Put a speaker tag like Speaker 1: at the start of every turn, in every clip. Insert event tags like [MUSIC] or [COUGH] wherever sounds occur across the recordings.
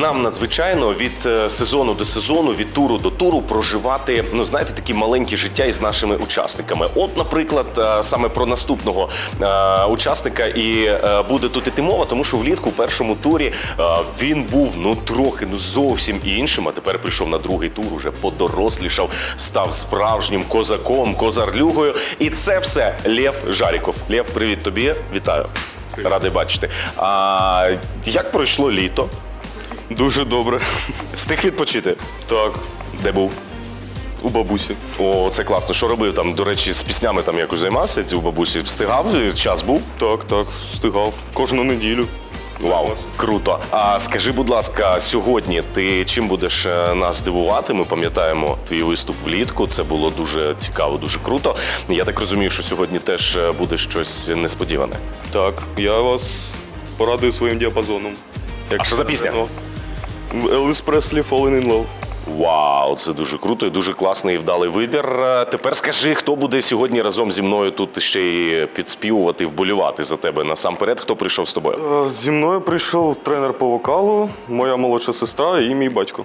Speaker 1: нам надзвичайно від е, сезону до сезону, від туру до туру проживати, ну знаєте, такі маленькі життя із нашими учасниками. От, наприклад, е, саме про наступного е, учасника і буде тут іти мова, тому що влітку у першому турі він був ну трохи ну зовсім іншим. А тепер прийшов на другий тур, уже подорослішав, став справжнім козаком, козарлюгою. І це все Лев Жаріков. Лев, привіт тобі, вітаю. Радий бачити. А як пройшло літо?
Speaker 2: Дуже добре.
Speaker 1: Встиг відпочити?
Speaker 2: Так,
Speaker 1: Де був?
Speaker 2: у бабусі.
Speaker 1: О, це класно. Що робив там? До речі, з піснями там якось займався у бабусі. Встигав? Час був?
Speaker 2: Так, так, встигав. Кожну неділю.
Speaker 1: Вау, круто. А скажи, будь ласка, сьогодні ти чим будеш е, нас дивувати? Ми пам'ятаємо твій виступ влітку. Це було дуже цікаво, дуже круто. Я так розумію, що сьогодні теж е, буде щось несподіване.
Speaker 2: Так, я вас порадую своїм діапазоном. Як
Speaker 1: А що за пісня?
Speaker 2: Елвіс Преслі Falling in Love.
Speaker 1: Вау, це дуже круто і дуже класний і вдалий вибір. Е, Тепер скажи, хто буде сьогодні разом зі мною тут ще й підспівувати, вболювати за тебе насамперед, хто прийшов з тобою?
Speaker 2: Е, Зі мною прийшов тренер по вокалу, моя молодша сестра і мій батько.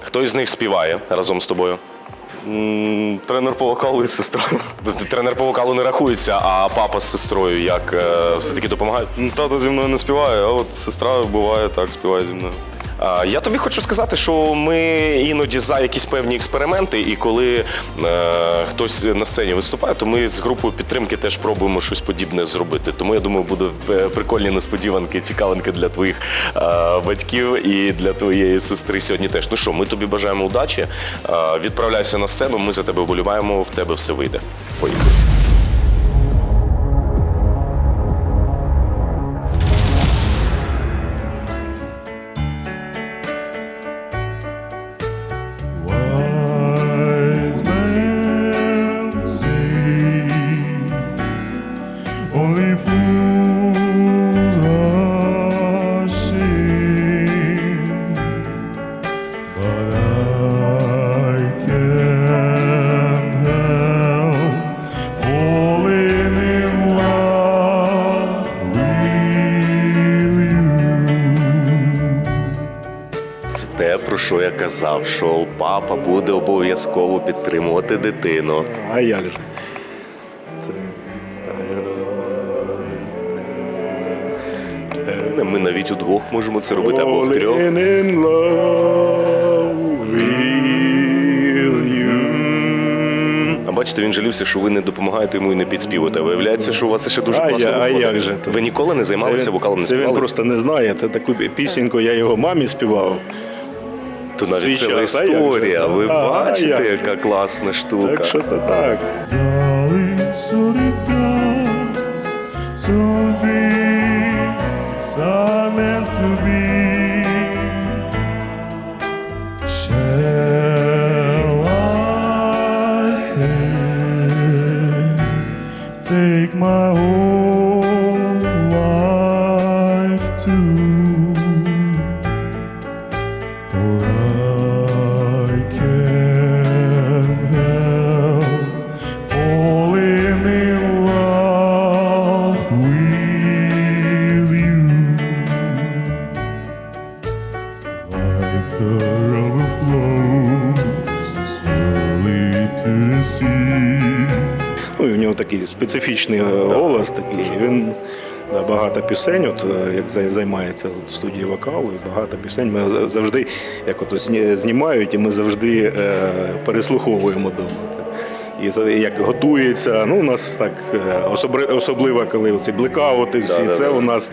Speaker 1: Хто із них співає разом з тобою?
Speaker 2: Тренер по вокалу і сестра.
Speaker 1: Тренер по вокалу не рахується, а папа з сестрою як е, все-таки допомагають?
Speaker 2: Тато зі мною не співає, а от сестра буває так, співає зі мною.
Speaker 1: А, Я тобі хочу сказати, що ми іноді за якісь певні експерименти, і коли е, хтось на сцені виступає, то ми з групою підтримки теж пробуємо щось подібне зробити. Тому я думаю, буде е, прикольні несподіванки, цікавинки для твоїх е, батьків і для твоєї сестри сьогодні теж. Ну що, ми тобі бажаємо удачі. Е, відправляйся на сцену, ми за тебе вболіваємо, в тебе все вийде. Поїхали. Те, про що я казав, що папа буде обов'язково підтримувати дитину.
Speaker 3: А як же?
Speaker 1: Ми навіть удвох можемо це робити або втрьох. Бачите, він жалівся, що ви не допомагаєте йому і не підспівуєте. Виявляється, що у вас ще дуже
Speaker 3: А
Speaker 1: класно
Speaker 3: я- а як же то?
Speaker 1: Ви ніколи не займалися
Speaker 3: Це він-
Speaker 1: вокалом, не
Speaker 3: Це він просто не знає. Це таку пісеньку я його мамі співав.
Speaker 1: То навіть ціла історія. Ви
Speaker 3: А,
Speaker 1: бачите,
Speaker 3: як
Speaker 1: яка класна штука.
Speaker 3: Так що то так.
Speaker 4: Darling, so did God, so things are meant to be.
Speaker 3: Ну, в нього такий специфічний е, голос, такий. Багато пісень, от е, як зай- займається от, студії вокалу, і багато пісень. Ми завжди, як от зні- знімають, і ми завжди е, переслуховуємо вдома. І за- як готується, ну у нас так е, особливо, коли оці блекаути всі,
Speaker 1: Да-да-да.
Speaker 3: це у нас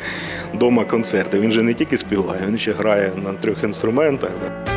Speaker 3: вдома концерти. Він же не тільки співає, він ще грає на трьох інструментах. Да.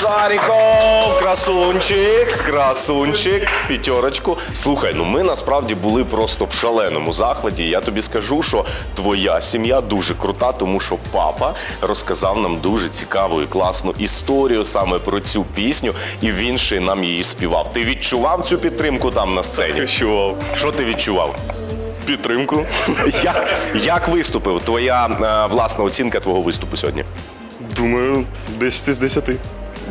Speaker 1: Жаріков! Красунчик, красунчик, п'ятерочку. Слухай, ну ми насправді були просто в шаленому захваті. Я тобі скажу, що твоя сім'я дуже крута, тому що папа розказав нам дуже цікаву і класну історію саме про цю пісню, і він ще нам її співав. Ти відчував цю підтримку там на сцені?
Speaker 2: Відчував.
Speaker 1: Що ти відчував?
Speaker 2: Підтримку. [LAUGHS]
Speaker 1: Як, як виступив? Твоя е, власна оцінка твого виступу сьогодні?
Speaker 2: Думаю, 10 з 10.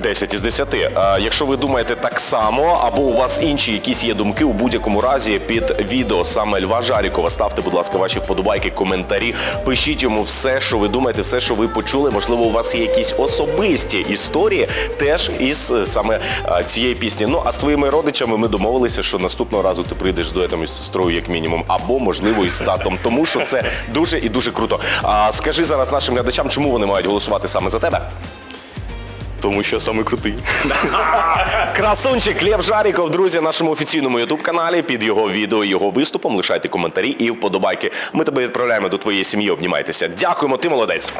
Speaker 1: 10 із 10. А якщо ви думаєте так само, або у вас інші якісь є думки, у будь-якому разі під відео саме Льва Жарікова ставте, будь ласка, ваші вподобайки, коментарі. Пишіть йому все, що ви думаєте, все, що ви почули. Можливо, у вас є якісь особисті історії теж із е, саме е, цієї пісні. Ну а з твоїми родичами ми домовилися, що наступного разу ти прийдеш з дуетом із сестрою, як мінімум, або можливо із татом, тому що це дуже і дуже круто. А скажи зараз нашим глядачам, чому вони мають голосувати саме за тебе?
Speaker 2: Тому що саме крутий. [LAUGHS]
Speaker 1: Красунчик Лев Жаріков, друзі, на нашому офіційному ютуб-каналі під його відео, його виступом. Лишайте коментарі і вподобайки. Ми тебе відправляємо до твоєї сім'ї. Обнімайтеся. Дякуємо, ти молодець.